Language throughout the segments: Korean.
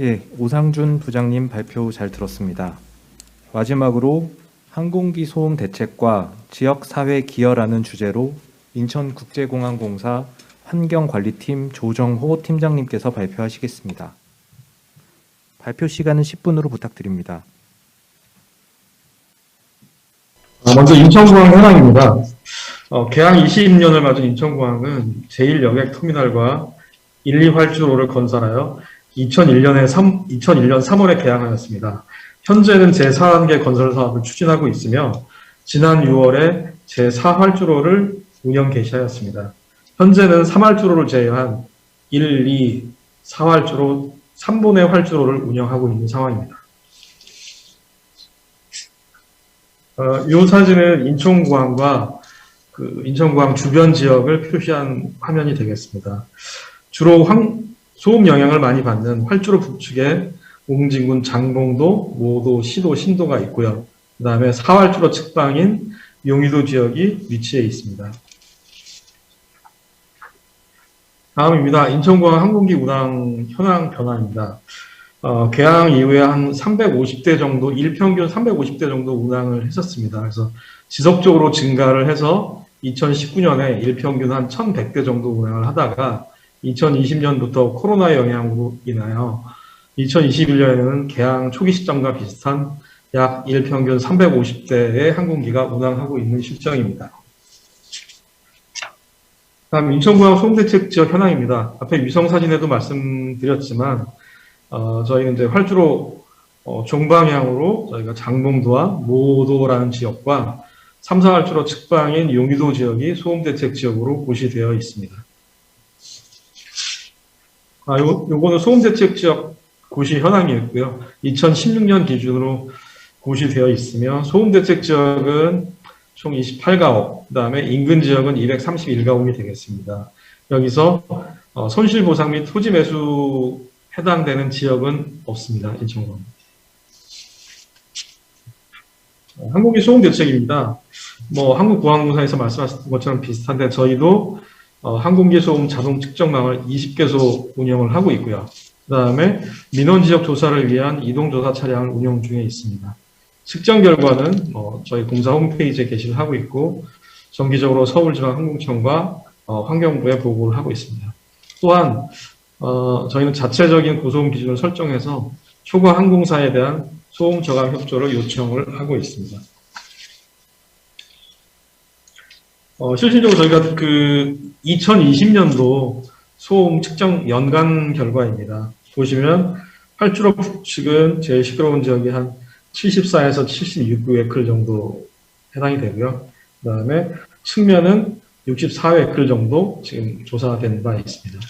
예, 오상준 부장님 발표 잘 들었습니다. 마지막으로 항공기 소음 대책과 지역 사회 기여라는 주제로 인천국제공항공사 환경관리팀 조정호 팀장님께서 발표하시겠습니다. 발표 시간은 10분으로 부탁드립니다. 어, 먼저 인천공항 현황입니다. 어, 개항 20년을 맞은 인천공항은 제1여객터미널과 1, 2활주로를 건설하여 2001년에 3, 2001년 3월에 개항하였습니다. 현재는 제4단계 건설 사업을 추진하고 있으며 지난 6월에 제4활주로를 운영 개시하였습니다. 현재는 3활주로를 제외한 1, 2, 4활주로 3분의 활주로를 운영하고 있는 상황입니다. 어, 이 사진은 인천공항과 그 인천공항 주변 지역을 표시한 화면이 되겠습니다. 주로 황, 소음 영향을 많이 받는 활주로 북측에 옹진군 장봉도, 모도, 시도, 신도가 있고요. 그 다음에 사활주로 측방인 용의도 지역이 위치해 있습니다. 다음입니다. 인천공항 항공기 운항 현황 변화입니다. 어, 개항 이후에 한 350대 정도, 일평균 350대 정도 운항을 했었습니다. 그래서 지속적으로 증가를 해서 2019년에 일평균 한 1100대 정도 운항을 하다가 2020년부터 코로나 영향으로 인하여 2021년에는 개항 초기 시점과 비슷한 약 일평균 350대의 항공기가 운항하고 있는 실정입니다. 다음 인천공항 소음대책 지역 현황입니다. 앞에 위성 사진에도 말씀드렸지만 어, 저희는 이제 활주로 어, 종방향으로 저희가 장봉도와 모도라는 지역과 3, 4활주로 측방인 용의도 지역이 소음대책 지역으로 고시되어 있습니다. 아, 요, 요거는 소음대책 지역 고시 현황이었고요. 2016년 기준으로 고시되어 있으며 소음대책 지역은 총 28가옥, 그 다음에 인근 지역은 231가옥이 되겠습니다. 여기서 어, 손실보상 및 토지 매수 해당되는 지역은 없습니다. 인천공. 어, 항공기 소음 대책입니다. 뭐 한국공항공사에서 말씀하신 것처럼 비슷한데 저희도 어, 항공기 소음 자동 측정망을 20개소 운영을 하고 있고요. 그 다음에 민원 지역 조사를 위한 이동 조사 차량을 운영 중에 있습니다. 측정 결과는 어, 저희 공사 홈페이지에 게시를 하고 있고 정기적으로 서울지방항공청과 어, 환경부에 보고를 하고 있습니다. 또한 어, 저희는 자체적인 고소음 기준을 설정해서 초과 항공사에 대한 소음 저감 협조를 요청을 하고 있습니다. 어, 실질적으로 저희가 그 2020년도 소음 측정 연간 결과입니다. 보시면 활주로 북측은 제일 시끄러운 지역이 한 74에서 76에클 정도 해당이 되고요. 그 다음에 측면은 64에클 정도 지금 조사된 바 있습니다.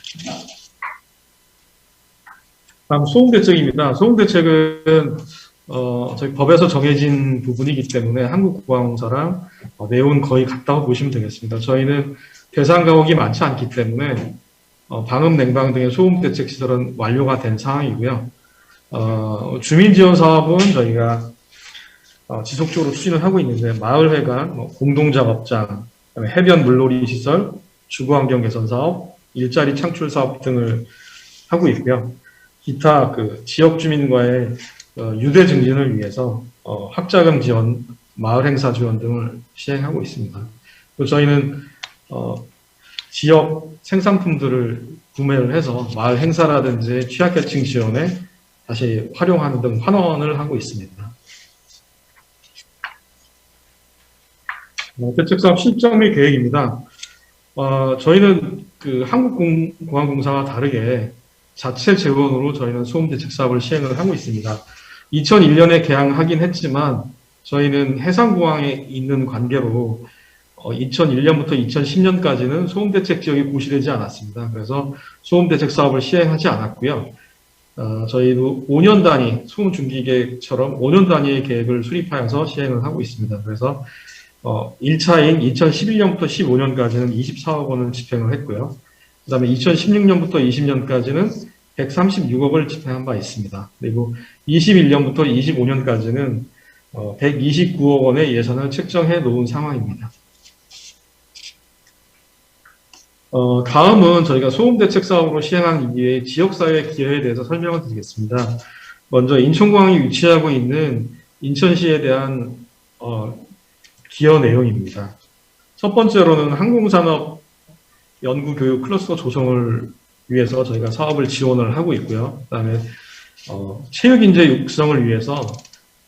다음 소음 대책입니다. 소음 대책은 어, 저희 법에서 정해진 부분이기 때문에 한국국방공사랑 어, 내용은 거의 같다고 보시면 되겠습니다. 저희는 대상 가옥이 많지 않기 때문에 어, 방음, 냉방 등의 소음 대책 시설은 완료가 된 상황이고요. 어, 주민 지원 사업은 저희가 어, 지속적으로 추진을 하고 있는데 마을회관, 뭐 공동작업장, 해변 물놀이 시설, 주거환경 개선 사업, 일자리 창출 사업 등을 하고 있고요. 기타 그 지역 주민과의 어, 유대 증진을 위해서 어, 학자금 지원, 마을 행사 지원 등을 시행하고 있습니다. 또 저희는 어, 지역 생산품들을 구매를 해서 마을 행사라든지 취약계층 지원에 다시 활용하는 등 환원을 하고 있습니다. 어, 대책사업 실정 및 계획입니다. 어, 저희는 그 한국공항공사와 다르게 자체 재원으로 저희는 소음 대책 사업을 시행을 하고 있습니다. 2001년에 개항하긴 했지만 저희는 해상공항에 있는 관계로 어, 2001년부터 2010년까지는 소음 대책 지역이 고시되지 않았습니다. 그래서 소음 대책 사업을 시행하지 않았고요. 어, 저희도 5년 단위 소음 중기 계획처럼 5년 단위의 계획을 수립하여서 시행을 하고 있습니다. 그래서 어, 1차인 2011년부터 15년까지는 24억 원을 집행을 했고요. 그 다음에 2016년부터 20년까지는 136억을 집행한 바 있습니다. 그리고 21년부터 25년까지는 129억 원의 예산을 책정해 놓은 상황입니다. 어, 다음은 저희가 소음대책 사업으로 시행한 이외의 지역사회 기여에 대해서 설명을 드리겠습니다. 먼저 인천공항이 위치하고 있는 인천시에 대한 어, 기여 내용입니다. 첫 번째로는 항공산업 연구교육 클러스터 조성을 위해서 저희가 사업을 지원을 하고 있고요. 그다음에 어, 체육 인재 육성을 위해서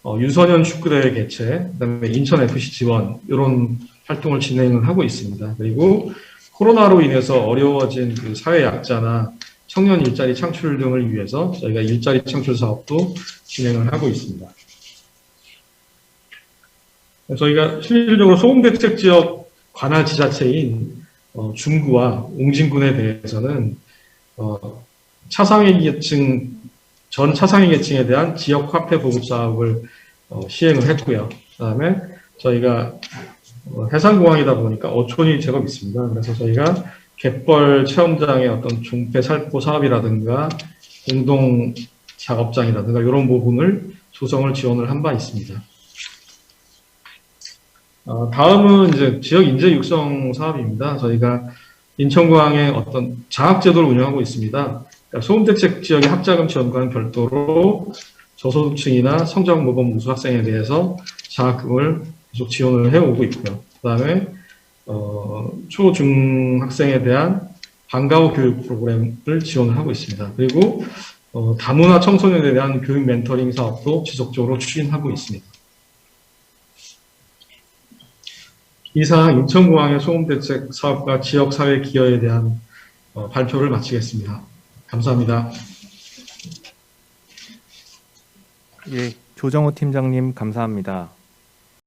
어, 유소년 축구대회 개최, 그다음에 인천 FC 지원 이런 활동을 진행을 하고 있습니다. 그리고 코로나로 인해서 어려워진 그 사회 약자나 청년 일자리 창출 등을 위해서 저희가 일자리 창출 사업도 진행을 하고 있습니다. 저희가 실질적으로 소음대책 지역 관할 지자체인 어, 중구와 옹진군에 대해서는 어, 차상위 계층 전 차상위 계층에 대한 지역 화폐 보급 사업을 어, 시행을 했고요. 그다음에 저희가 어, 해상공항이다 보니까 어촌이 제법 있습니다. 그래서 저희가 갯벌 체험장의 어떤 종폐 살포 사업이라든가 공동 작업장이라든가 이런 부분을 조성을 지원을 한 바 있습니다. 어, 다음은 이제 지역 인재 육성 사업입니다. 저희가 인천공항에 어떤 장학 제도를 운영하고 있습니다. 그러니까 소음대책 지역의 학자금 지원과는 별도로 저소득층이나 성적 모범 우수 학생에 대해서 장학금을 계속 지원을 해오고 있고요. 그 다음에 어, 초중 학생에 대한 방과후 교육 프로그램을 지원을 하고 있습니다. 그리고 어, 다문화 청소년에 대한 교육 멘토링 사업도 지속적으로 추진하고 있습니다. 이상 인천공항의 소음대책 사업과 지역사회 기여에 대한 어, 발표를 마치겠습니다. 감사합니다. 예, 조정호 팀장님 감사합니다.